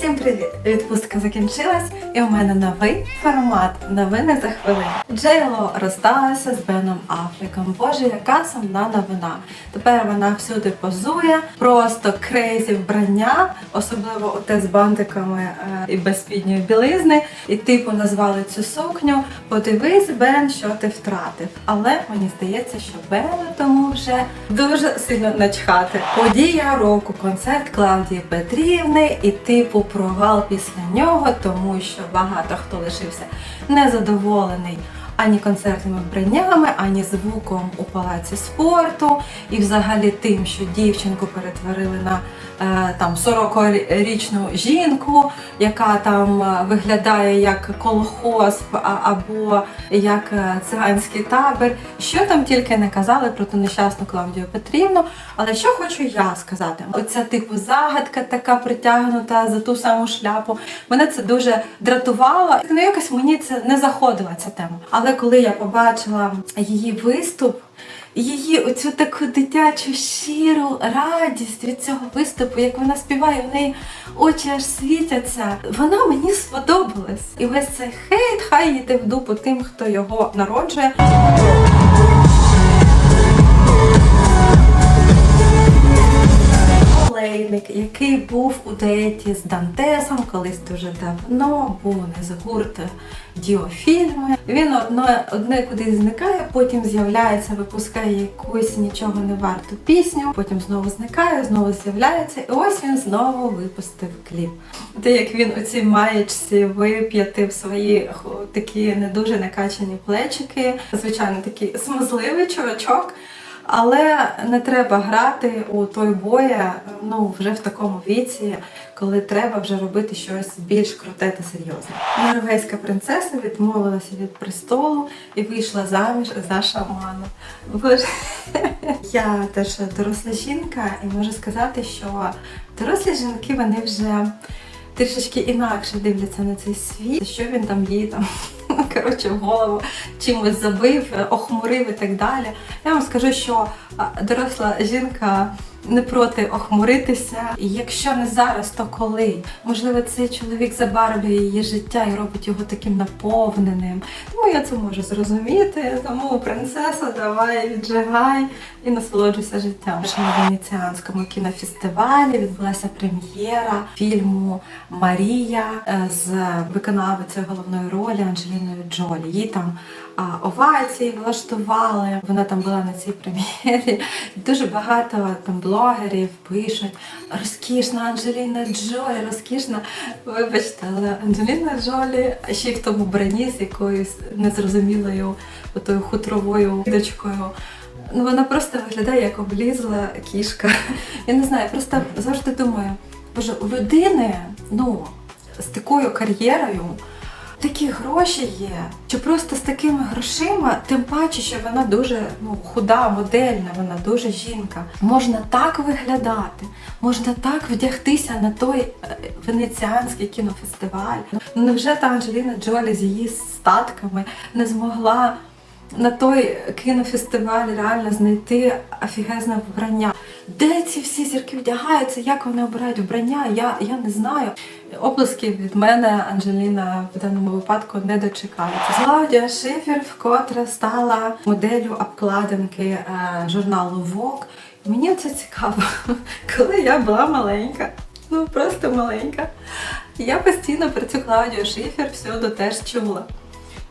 Всім привіт! Відпустка закінчилась, і у мене новий формат новини за хвилину. Джейло розсталася з Беном Африком. Боже, яка сумна новина. Тепер вона всюди позує, просто крейзі вбрання, особливо оте з бантиками е, і без спідньої білизни. І типу назвали цю сукню. Подивись, Бен, що ти втратив. Але мені здається, що Бену тому вже дуже сильно начхати. Подія року, концерт Клавдії Петрівни і типу провал після нього, тому що багато хто лишився незадоволений. Ані концертними вбраннями, ані звуком у палаці спорту, і взагалі тим, що дівчинку перетворили на е, там 40-річну жінку, яка там е, виглядає як колхоз або як е, циганський табір. Що там тільки не казали про ту нещасну Клавдію Петрівну. Але що хочу я сказати? Оця типу загадка така притягнута за ту саму шляпу. Мене це дуже дратувало. Ну якось мені це не заходила ця тема. Але коли я побачила її виступ. Її оцю таку дитячу щиру радість від цього виступу, як вона співає, в неї очі аж світяться. Вона мені сподобалась. І весь цей хейт, хай йде в дупу тим, хто його народжує. Олейник, який був у дуеті з Дантесом колись дуже давно, був не з гурту діофільми. Він одне, одне кудись зникає, потім з'являється, випускає якусь нічого не варту пісню, потім знову зникає, знову з'являється, і ось він знову випустив кліп. Те, як він у цій маєчці вип'ятив свої такі не дуже накачані плечики, звичайно, такий смазливий чувачок. Але не треба грати у той боя ну вже в такому віці, коли треба вже робити щось більш круте та серйозне. Норвезька принцеса відмовилася від престолу і вийшла заміж за шамана. Я теж доросла жінка, і можу сказати, що дорослі жінки вони вже трішечки інакше дивляться на цей світ, що він там їй там коротше в голову чимось забив, е, охмурив і так далі. Я вам скажу, що доросла жінка не проти охмуритися. І якщо не зараз, то коли? Можливо, цей чоловік забарвлює її життя і робить його таким наповненим. Тому я це можу зрозуміти. Тому принцеса, давай віджигай і насолоджуйся життям. На венеціанському кінофестивалі відбулася прем'єра фільму Марія з виконавицею головної ролі Анджеліною Джолі. Їй там овації влаштували. Вона там була на цій прем'єрі. Дуже багато там блогерів пишуть розкішна Анджеліна Джолі, розкішна. Вибачте, але Анджеліна Джолі ще й в тому броні з якоюсь незрозумілою отою хутровою дочкою. Ну, вона просто виглядає як облізла кішка. Я не знаю, просто завжди думаю, боже, у людини, ну, з такою кар'єрою, такі гроші є, чи просто з такими грошима, тим паче, що вона дуже ну, худа, модельна, вона дуже жінка. Можна так виглядати, можна так вдягтися на той е, венеціанський кінофестиваль. Ну невже та Анджеліна Джолі з її статками не змогла на той кінофестиваль реально знайти офігезне вбрання. Де ці всі зірки вдягаються, як вони обирають вбрання, я, я не знаю. Оплески від мене Анджеліна в даному випадку не дочекається. Клаудія Шифер вкотре стала моделлю обкладинки е, журналу Vogue. Мені це цікаво, коли я була маленька, ну просто маленька. Я постійно про цю Клаудію Шифер всюди теж чула.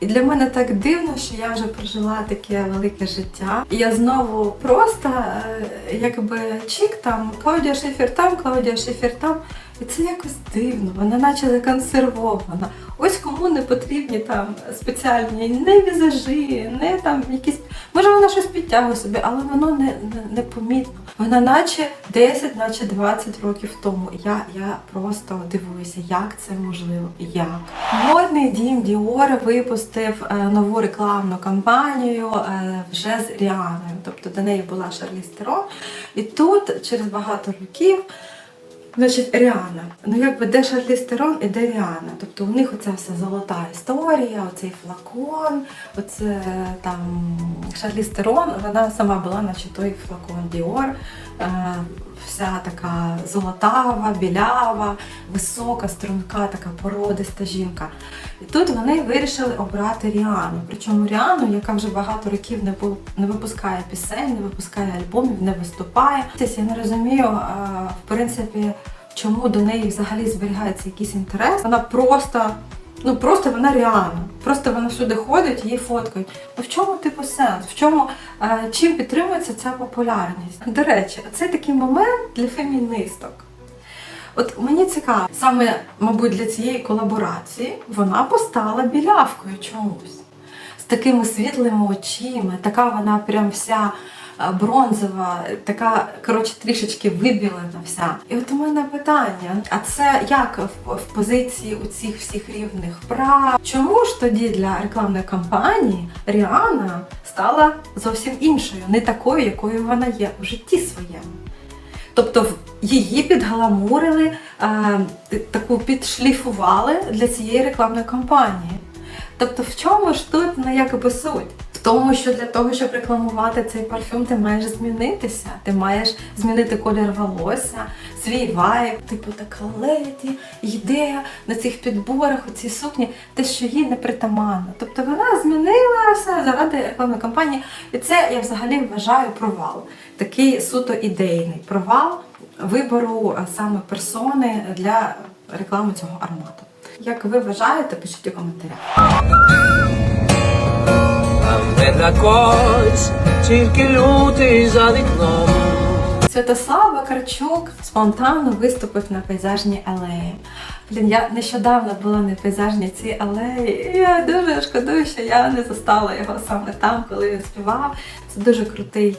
І для мене так дивно, що я вже прожила таке велике життя. І я знову просто е, якби чік там, Клаудія Шифер там, Клаудія Шифер там. І це якось дивно, вона наче законсервована. Ось кому не потрібні там спеціальні не візажі, не там якісь. Може вона щось підтягує собі, але воно не, не, не помітно. Вона наче 10, наче 20 років тому. Я, я просто дивуюся, як це можливо. Як? Модний дім Діор випустив е, нову рекламну кампанію е, вже з Ріаною. Тобто до неї була Шарліз Терон. І тут через багато років. Значить, Ріана. Ну якби де Шарліз Терон і де Ріана. Тобто у них оця вся золота історія, оцей флакон, оце там Шарліз Терон, вона сама була, наче той флакон Діор. Вся така золотава, білява, висока, струнка, така породиста жінка. І тут вони вирішили обрати Ріану. Причому Ріану, яка вже багато років не не випускає пісень, не випускає альбомів, не виступає. Тобто Я не розумію, в принципі, чому до неї взагалі зберігається якийсь інтерес. Вона просто. Ну просто вона Ріана. Просто вона всюди ходить, її фоткають. Ну в чому типу сенс? В чому е, чим підтримується ця популярність? До речі, це такий момент для феміністок. От мені цікаво, саме, мабуть, для цієї колаборації вона постала білявкою чомусь. З такими світлими очима, така вона прям вся бронзова, така, коротше, трішечки вибілена вся. І от у мене питання: а це як в, в позиції у цих всіх рівних прав? Чому ж тоді для рекламної кампанії Ріана стала зовсім іншою, не такою, якою вона є в житті своєму? Тобто її підгламурили, е, таку підшліфували для цієї рекламної кампанії. Тобто, в чому ж тут ну, якби суть? В тому, що для того, щоб рекламувати цей парфюм, ти маєш змінитися. Ти маєш змінити колір волосся, свій вайб, типу така леді, йде на цих підборах, у цій сукні, те, що їй не притаманно. Тобто вона змінилася заради рекламної кампанії. І це я взагалі вважаю провал. Такий суто ідейний провал вибору саме персони для реклами цього аромату. Як ви вважаєте, пишіть у коментарях. Там не для тільки лютий за вікном. Святослав Вакарчук спонтанно виступив на пейзажній алеї. Блін, я нещодавно була на пейзажній цій алеї, і я дуже шкодую, що я не застала його саме там, коли він співав. Це дуже крутий,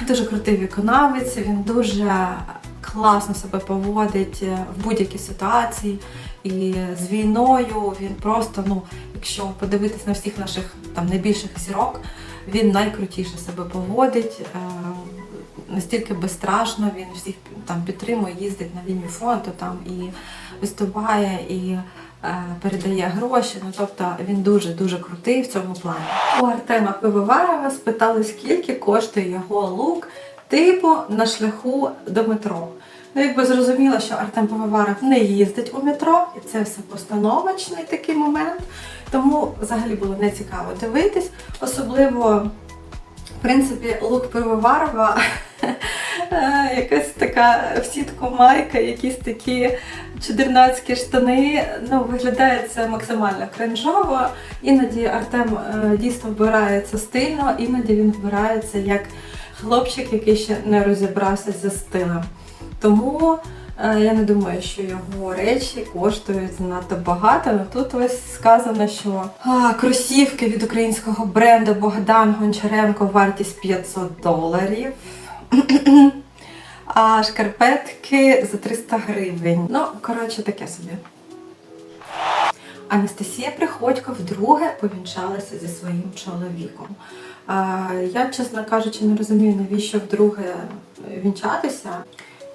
дуже крутий виконавець. Він дуже класно себе поводить е, в будь-якій ситуації. І з війною він просто, ну, якщо подивитись на всіх наших там найбільших зірок, він найкрутіше себе поводить. е, Настільки безстрашно, він всіх там підтримує, їздить на лінію фронту там і виступає, і е, передає гроші. Ну тобто він дуже дуже крутий в цьому плані. У Артема Пивоварова спитали, скільки коштує його лук, типу на шляху до метро. Ну, якби зрозуміло, що Артем Пивоваров не їздить у метро, і це все постановочний такий момент. Тому взагалі було не цікаво дивитись. Особливо, в принципі, лук Пивоварова е, якась така в сітку майка, якісь такі чудернацькі штани. Ну, виглядає це максимально кринжово. Іноді Артем е, дійсно вбирається стильно, іноді він вбирається як хлопчик, який ще не розібрався за стилем. Тому е, я не думаю, що його речі коштують занадто багато. Тут ось сказано, що а, кросівки від українського бренду Богдан Гончаренко вартість 500 доларів. А шкарпетки за 300 гривень. Ну, коротше, таке собі. Анастасія Приходько вдруге повінчалася зі своїм чоловіком. Я, чесно кажучи, не розумію, навіщо вдруге вінчатися.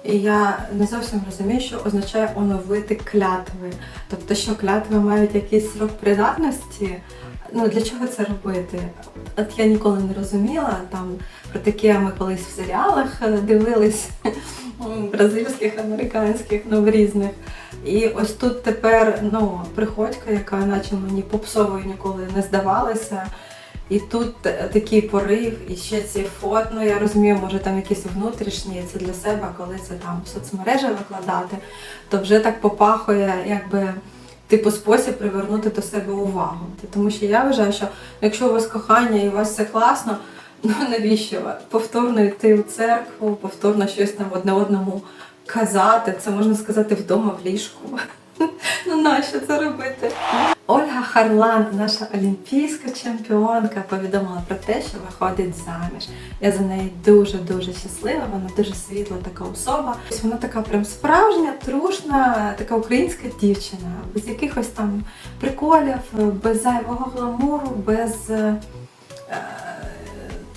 І я не зовсім розумію, що означає оновити клятви. Тобто, що клятви мають якийсь срок придатності. Ну для чого це робити? От я ніколи не розуміла. Там про таке ми колись в серіалах е, дивились бразильських, американських, ну в різних. І ось тут тепер ну, приходька, яка наче мені попсовою ніколи не здавалася. І тут е, такий порив, і ще ці фото, ну я розумію, може там якісь внутрішні, це для себе, коли це там в соцмережі викладати, то вже так попахує, якби типу спосіб привернути до себе увагу. Тому що я вважаю, що якщо у вас кохання і у вас все класно, ну навіщо повторно йти в церкву, повторно щось там одне одному казати, це можна сказати вдома в ліжку. Ну нащо це робити? Ольга Харлан, наша олімпійська чемпіонка, повідомила про те, що виходить заміж. Я за неї дуже дуже щаслива. Вона дуже світла така особа. Ось Вона така прям справжня, трушна, така українська дівчина, без якихось там приколів, без зайвого гламуру, без. е,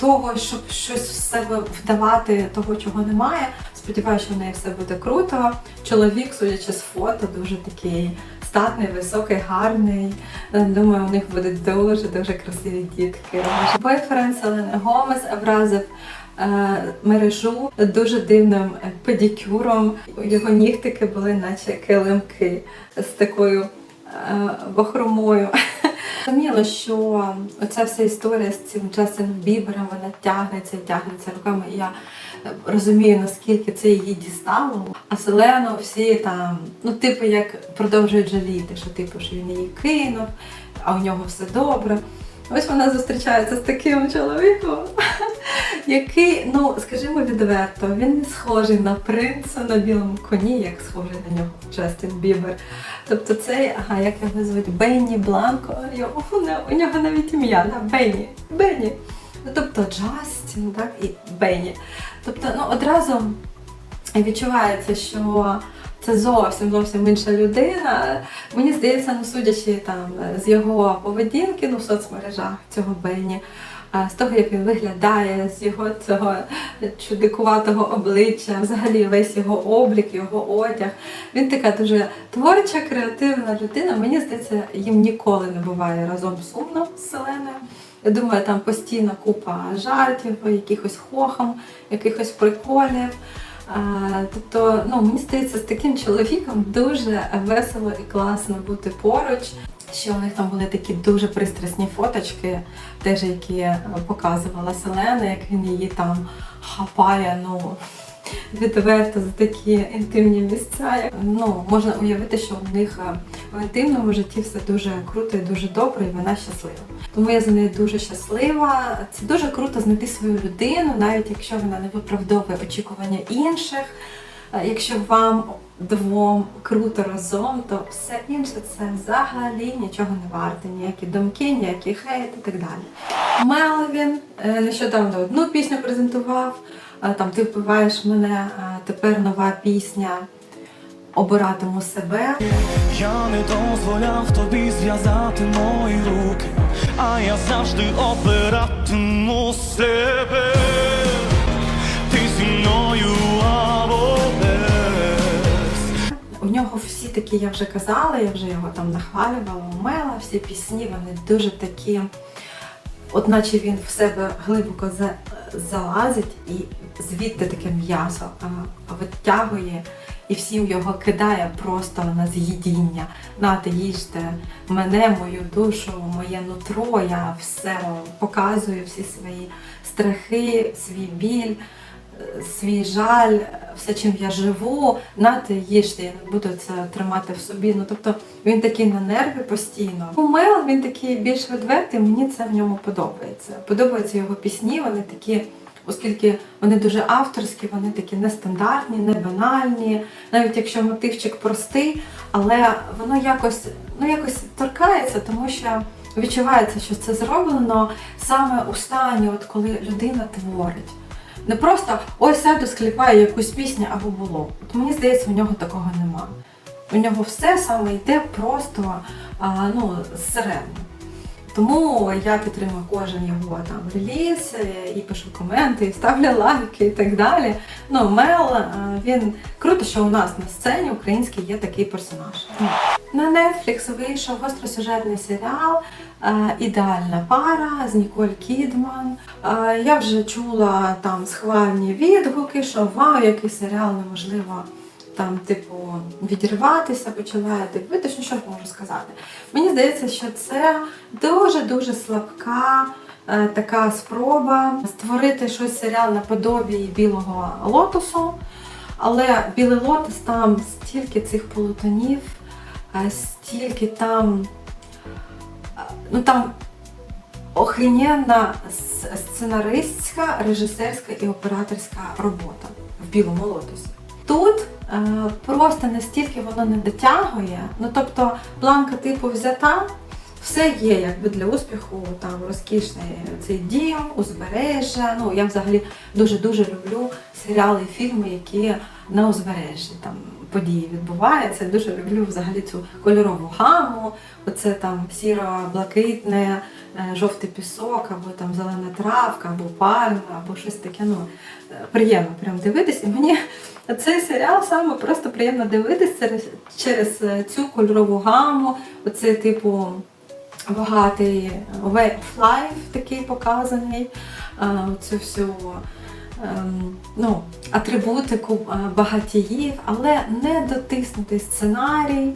того, щоб щось в себе вдавати, того, чого немає. Сподіваюся, що в неї все буде круто. Чоловік, судячи з фото, дуже такий статний, високий, гарний. Е, Думаю, у них будуть дуже дуже красиві дітки. Бойфренд Селени Гомес образив е, мережу дуже дивним е, педикюром. Його нігтики були наче килимки з такою е, бахромою. Зрозуміло, що оця вся історія з цим Джастином Бібером, вона тягнеться тягнеться руками. Я розумію, наскільки це її дістало. А Селену всі там, ну, типу, як продовжують жаліти, що типу, що він її кинув, а у нього все добре. Ось вона зустрічається з таким чоловіком, який, ну скажімо відверто, він не схожий на принца на білому коні, як схожий на нього Джастин Бібер. Тобто цей, ага, як його звуть, Бенні Бланко, його, у нього навіть ім'я, да, Бенні. Бенні. Ну, тобто Джастін, так, і Бенні. Тобто, ну одразу відчувається, що це зовсім зовсім інша людина. Мені здається, ну судячи там з його поведінки ну, в соцмережах цього Бенні, з того, як він виглядає, з його цього чудикуватого обличчя, взагалі весь його облік, його одяг. Він така дуже творча, креативна людина. Мені здається, їм ніколи не буває разом сумно з Селеною. Я думаю, там постійно купа жартів, якихось хохом, якихось приколів. Тобто, ну мені здається, з таким чоловіком дуже весело і класно бути поруч. Ще у них там були такі дуже пристрасні фоточки, теж які показувала Селена, як він її там хапає, ну відверто за такі інтимні місця. Ну можна уявити, що у них е, в інтимному житті все дуже круто і дуже добре, і вона щаслива. Тому я за нею дуже щаслива. Це дуже круто знайти свою людину, навіть якщо вона не виправдовує очікування інших. Е, Якщо вам двом круто разом, то все інше це взагалі нічого не варте. Ніякі думки, ніякі хейт і так далі. Мелвін е, нещодавно одну пісню презентував. Е, Там ти вбиваєш мене, е, тепер нова пісня. Обиратиму себе. Я не дозволяв тобі зв'язати мої руки, а я завжди обиратиму себе. Ти зі мною або без. У нього всі такі, я вже казала, я вже його там нахвалювала, умела, всі пісні, вони дуже такі, от наче він в себе глибоко за, залазить і звідти таке м'ясо витягує і всім його кидає просто на з'їдіння. Нате, їжте мене, мою душу, моє нутро, я все показую, всі свої страхи, свій біль свій жаль, все, чим я живу, нате їжте, я не буду це тримати в собі. Ну тобто він такий на нерви постійно. У Мел він такий більш відвертий, мені це в ньому подобається. Подобаються його пісні, вони такі. Оскільки вони дуже авторські, вони такі нестандартні, не банальні, навіть якщо мотивчик простий, але воно якось, ну, якось торкається, тому що відчувається, що це зроблено саме у стані, от коли людина творить. Не просто ось сяду, скліпаю якусь пісню або було. От мені здається, у нього такого нема. У нього все саме йде просто а, ну, зсередини. Тому я підтримую кожен його там реліз е, і пишу коменти, і ставлю лайки і так далі. Ну, Мел, е, він круто, що у нас на сцені український є такий персонаж. На Netflix вийшов гостросюжетний серіал е, Ідеальна пара з Ніколь Кідман. Я вже чула там схвальні відгуки, що вау, який серіал неможливо там, типу, відірватися, почала я дивитися, ну що ж можу сказати. Мені здається, що це дуже-дуже слабка е, така спроба створити щось серіал наподобі білого лотосу. Але білий лотос там стільки цих полотонів, е, стільки там, е, ну там охрененна сценаристська, режисерська і операторська робота в білому лотосі. Тут просто настільки воно не дотягує. Ну тобто планка типу взята, все є якби для успіху, там розкішний цей дім, узбережжя. Ну я взагалі дуже дуже люблю серіали і фільми, які на узбережжі там події відбуваються. Дуже люблю взагалі цю кольорову гаму. Оце там сіро-блакитне, е, жовтий пісок, або там зелена травка, або пальма, або щось таке. Ну е, приємно прям дивитись. І мені цей серіал саме просто приємно дивитись через, через е, цю кольорову гаму. Оце типу багатий way of life такий показаний. Цю всю ну, атрибутику е, багатіїв, але не дотиснутий сценарій,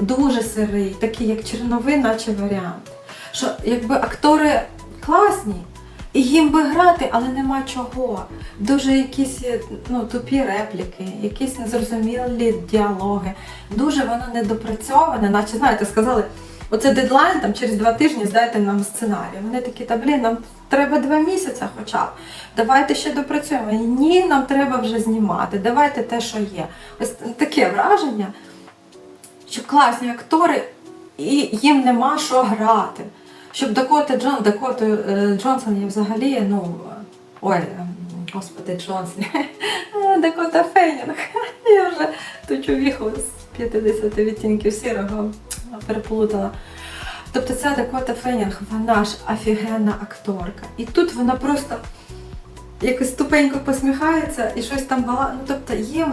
дуже сирий, такий як черновий, наче варіант. Що якби актори класні, і їм би грати, але нема чого. Дуже якісь е, ну, тупі репліки, якісь незрозумілі діалоги. Дуже воно недопрацьоване, наче знаєте, сказали, оце дедлайн, там через два тижні здайте нам сценарій. Вони такі, та блін, нам треба два місяці хоча б. Давайте ще допрацюємо. Ні, нам треба вже знімати. Давайте те, що є. Ось таке враження, що класні актори, і їм нема що грати. Щоб Дакота Джон, Дакота е, Джонсон є взагалі, ну. Ой, ем, господи, Джонсон. Е, Дакота Фейнінг. Я вже ту чувіху з 50 відтінків сірого переплутала. Тобто ця Дакота Фенінг, вона ж офігенна акторка. І тут вона просто якось тупенько посміхається і щось там бала. Ну тобто їм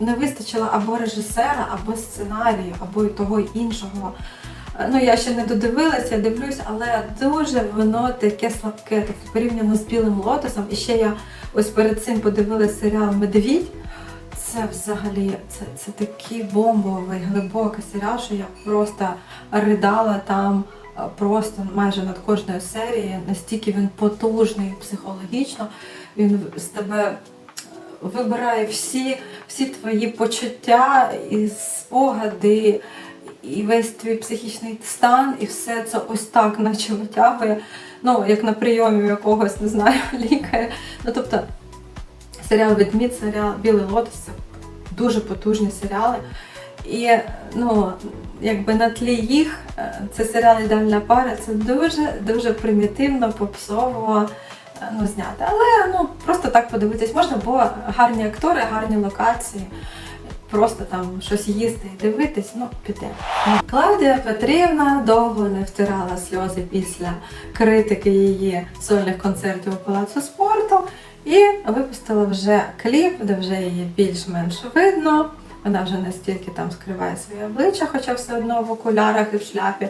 не вистачило або режисера, або сценарію, або і того і іншого. Ну, я ще не додивилася, дивлюсь, але дуже воно таке слабке, тобто порівняно з білим лотосом. І ще я ось перед цим подивилася серіал Медвідь. Це взагалі це, це такий бомбовий, глибокий серіал, що я просто ридала там е, просто майже над кожною серією. Настільки він потужний психологічно, він з тебе е, вибирає всі, всі твої почуття і спогади, і весь твій психічний стан, і все це ось так, наче витягує. Ну, як на прийомі якогось, не знаю, лікаря. Ну, тобто, серіал Ведмідь, серіал Білий Лотос це дуже потужні серіали. І ну, якби на тлі їх е, це серіал Ідеальна пара, це дуже дуже примітивно, попсово е, ну, зняти. Але ну, просто так подивитись можна, бо гарні актори, гарні локації. Просто там щось їсти і дивитись, ну піде. Клавдія Петрівна довго не втирала сльози після критики її сольних концертів у Палацу спорту і випустила вже кліп, де вже її більш-менш видно. Вона вже настільки там скриває своє обличчя, хоча все одно в окулярах і в шляпі.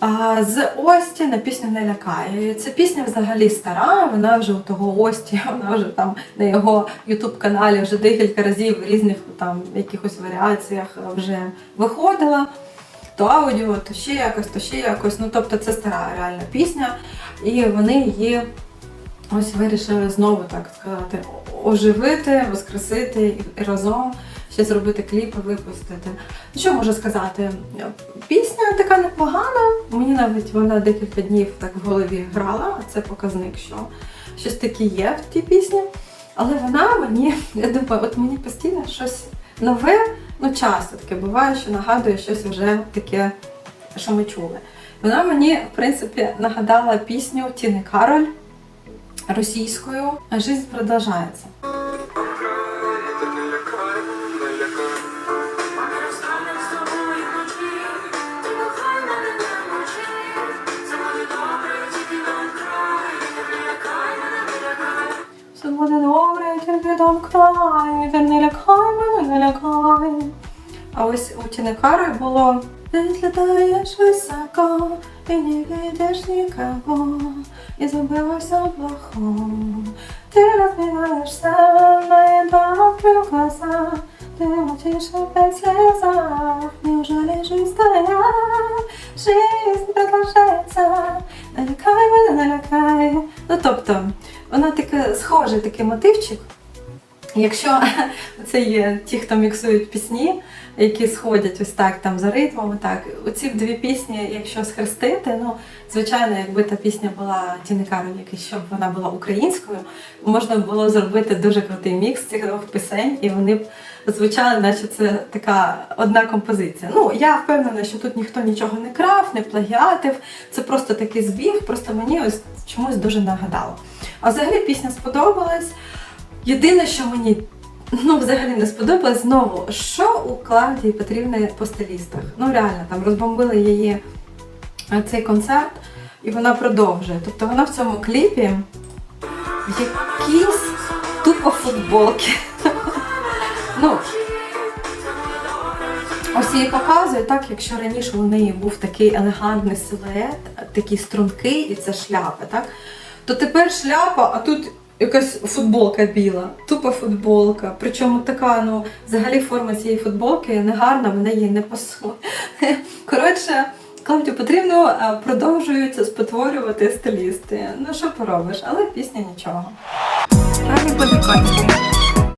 А з Ості на пісню не лякає. Ця пісня взагалі стара, вона вже у того Ості, вона вже там на його ютуб-каналі вже декілька разів в різних там якихось варіаціях вже виходила. То аудіо, то ще якось, то ще якось. Ну тобто це стара реальна пісня, і вони її ось вирішили знову так сказати оживити, воскресити і разом ще зробити кліп і випустити. Ну, Що можу сказати? Пісня така непогана. Мені навіть вона декілька днів так в голові грала, а це показник, що щось таке є в тій пісні. Але вона мені, я думаю, от мені постійно щось нове, ну часто таке буває, що нагадує щось вже таке, що ми чули. Вона мені, в принципі, нагадала пісню Тіни Кароль російською Жизнь продовжається. Буде добре, тільки там край, ти не лякай мене, не лякай. А ось у Тіни Кари було Ти літаєш високо, і не видиш нікого, і забилося плохом. Ти розбиваєшся, на два глаза, ты молчишь опять в слезах, неужели жизнь твоя, жизнь продолжается, налякай мене, налякай. Ну тобто, вона таке схожий такий мотивчик. Якщо це є ті, хто міксують пісні, які сходять ось так там за ритмом, так оці дві пісні, якщо схрестити, ну звичайно, якби та пісня була Тіни Кароль, якась, щоб вона була українською, можна було зробити дуже крутий мікс цих двох пісень, і вони б звучали, наче це така одна композиція. Ну я впевнена, що тут ніхто нічого не крав, не плагіатив. Це просто такий збіг, просто мені ось чомусь дуже нагадало. А взагалі пісня сподобалась. Єдине, що мені ну, взагалі не сподобалось, знову, що у Клавдії Петрівни по стилістах. Ну реально, там розбомбили її е, цей концерт, і вона продовжує. Тобто вона в цьому кліпі в якійсь тупо футболки. Ну, Ось її показує так, якщо раніше у неї був такий елегантний силует, такий стрункий, і це шляпа, так? То тепер шляпа, а тут якась футболка біла, тупа футболка. Причому така, ну, взагалі форма цієї футболки не гарна, вона їй не пасує. Коротше, Клавдію потрібно продовжуються продовжують спотворювати стилісти. Ну що поробиш, але пісня нічого. Подикати.